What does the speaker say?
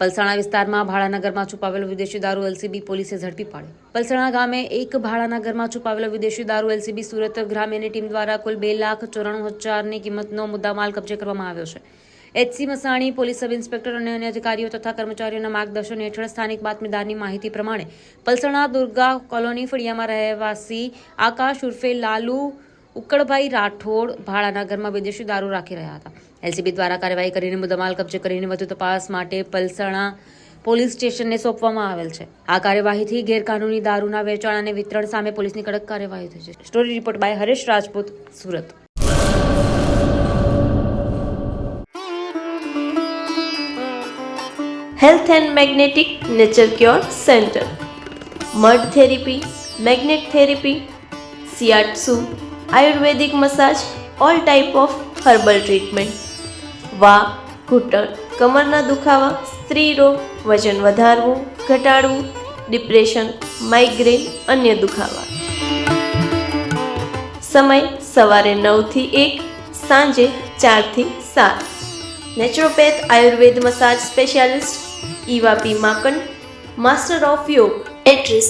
પલસાણા વિસ્તારમાં ભાડાના ઘરમાં છુપાવેલો વિદેશી દારૂ એલસીબી પોલીસે ઝડપી પાડ્યો. પલસાણા ગામે એક ભાડાના ઘરમાં છુપાવેલો વિદેશી દારૂ એલસીબી સુરત ગ્રામ્યની ટીમ દ્વારા કુલ બે લાખ ચોરાણું હજારની કિંમતનો મુદ્દામાલ કબજે કરવામાં આવ્યો છે. HC Masani, police sub inspector અને અન્ય અધિકારીઓ તથા કર્મચારીઓના માર્ગદર્શન હેઠળ સ્થાનિક બાતમીદારની માહિતી પ્રમાણે પલસાણા દુર્ગા કોલોની ફળિયામાં રહેવાસી આકાશ ઉર્ફે લાલુ ઉક્કડભાઈ રાઠોડ ભાડાના ઘરમાં વિદેશી દારૂ રાખી રહ્યા હતા. એલસીબી દ્વારા કાર્યવાહી કરીને મુદ્દામાલ કબજે કરીને વધુ તપાસ માટે પલસણા પોલીસ સ્ટેશનને સોંપવામાં આવેલ છે. આ કાર્યવાહીથી ગેરકાનૂની દારૂના વેચાણ અને વિતરણ સામે પોલીસની કડક કાર્યવાહી થઈ છે. Story report by Haresh Rajput, Surat. Health and magnetic nature cure centre. Mud therapy, magnet therapy shiatsu Ayurvedic massage all type of herbal treatment વા ઘૂંટણ કમરના દુખાવા સ્ત્રી રોગ વજન વધારવું ઘટાડવું ડિપ્રેશન માઇગ્રેન અન્ય દુખાવા સમય સવારે નવથી એક સાંજે ચારથી સાત naturopath Ayurveda massage specialist Iva P Makan master of yoga address